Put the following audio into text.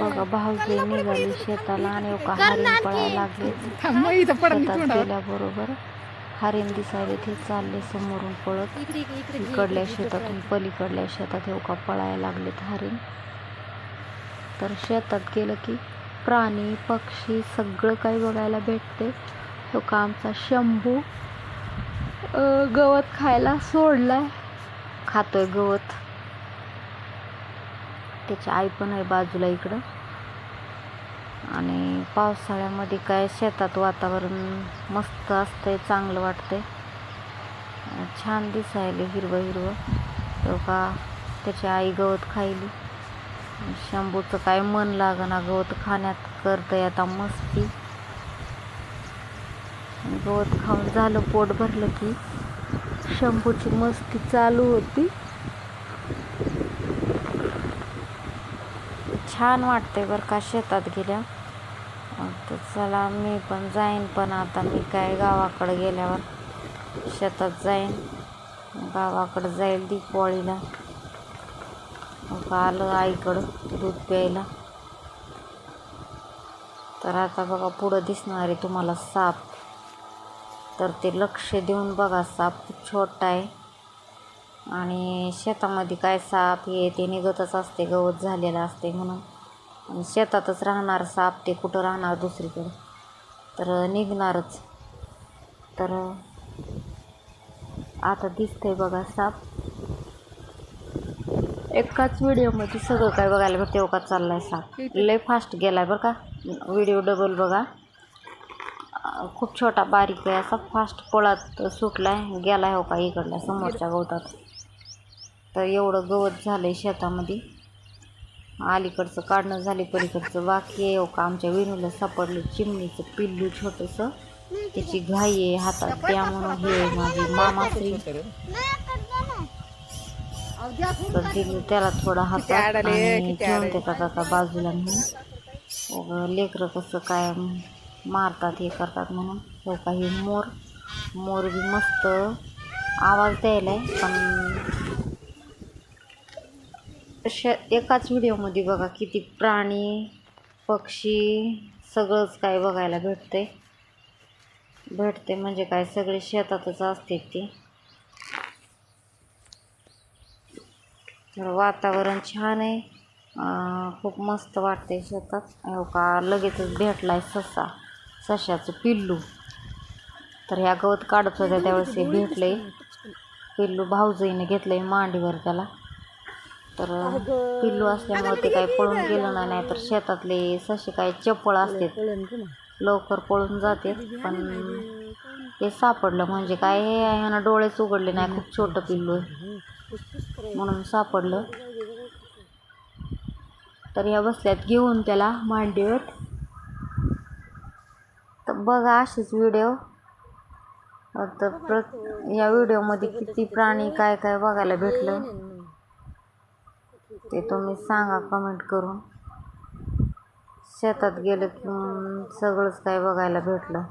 बघा भाऊजी निघाली शेताला आणि एका हरिण पळायला लागले. शेतात गेल्याबरोबर हरिण दिसायले ते चालले समोरून पळत. इकडल्या इकडे, इकडे शेतातून पलीकडल्या शेतात हे का पळायला लागलेत हरिण. तर शेतात गेलं की प्राणी पक्षी सगळं काही बघायला भेटते. हो का आमचा शंभू गवत खायला सोडलाय. खातोय गवत. त्याची आई पण आहे बाजूला इकडं. आणि पावसाळ्यामध्ये काय शेतात वातावरण मस्त असतंय चांगलं वाटतंय. छान दिसायले हिरवं हिरवं. तो का त्याची आई गवत खायली. शंभूचं काय मन लागना गवत खाण्यात करतंय आता मस्ती. गवत खाऊन झालं पोट भरलं की शंभूची मस्ती चालू होती. छान वाटते बरं का शेतात गेल्या. तर चला मी पण जाईन पण आता मी काय गावाकडं गेल्यावर शेतात जाईन. गावाकडं जाईल दीपावळीला. मग आलं आईकडं दूध प्यायला. तर आता बघा पुढं दिसणार आहे तुम्हाला साप. तर ते लक्ष देऊन बघा साप खूप छोटा आहे. आणि शेतामध्ये काय साप हे ते निघतच असते गवत झालेलं असते म्हणून. आणि शेतातच राहणार साप ते कुठं राहणार दुसरीकडे? तर निघणारच. तर आता दिसतंय बघा साप. एकाच व्हिडिओमध्ये सगळं काय बघायला भेटते हो का? चाललाय साप. लय फास्ट गेलाय बरं का? व्हिडिओ डबल बघा. खूप छोटा बारीक आहे असा. फास्ट पळत सुटलाय गेलाय हो का इकडल्या समोरच्या गवतात. तर एवढं गवत झालंय शेतामध्ये. अलीकडचं काढणं झाले पलीकडचं बाकी आहे. हो का आमच्या विणूला सापडलं? चिमणीचं पिल्लू छोटंसं. त्याची घाई आहे हातात. म्हणून हे आहे माझी मामाश्री तर दिली त्याला थोडा हातात आणि ठेवून देतात आता बाजूला म्हणून लेकरं कसं काय मारतात हे करतात म्हणून. हो काही मोर. मोर बी मस्त आवाज द्यायलाय पण अशा एकाच व्हिडिओमध्ये बघा किती प्राणी पक्षी सगळंच काय बघायला भेटते भेटते म्हणजे काय सगळे शेतातच असते ती. तर वातावरण छान आहे. खूप मस्त वाटते शेतात. हो का लगेचच भेटलाय ससा सशाचं पिल्लू. तर ह्या गवत काढत होत्या त्यावेळेस हे भेटले पिल्लू भाऊजाईने घेतलंय मांडीवर त्याला. तर पिल्लू असल्यामुळे ते काही पळून गेलं नाही नाही तर शेतातले ससे काय चपळ असते लवकर पळून जाते पण ते सापडलं म्हणजे काय हे ह्यानं डोळेच उघडले नाही खूप छोटं पिल्लू आहे. म्हणून सापडलं. तर ह्या बसल्यात घेऊन त्याला मांडीवर. तर बघा असेच व्हिडिओ. तर प्र या व्हिडिओमध्ये किती प्राणी काय काय बघायला भेटलं. ते तुम्ही सांगा कमेंट करून. शेतात गेलं की सगळंच काय बघायला भेटलं.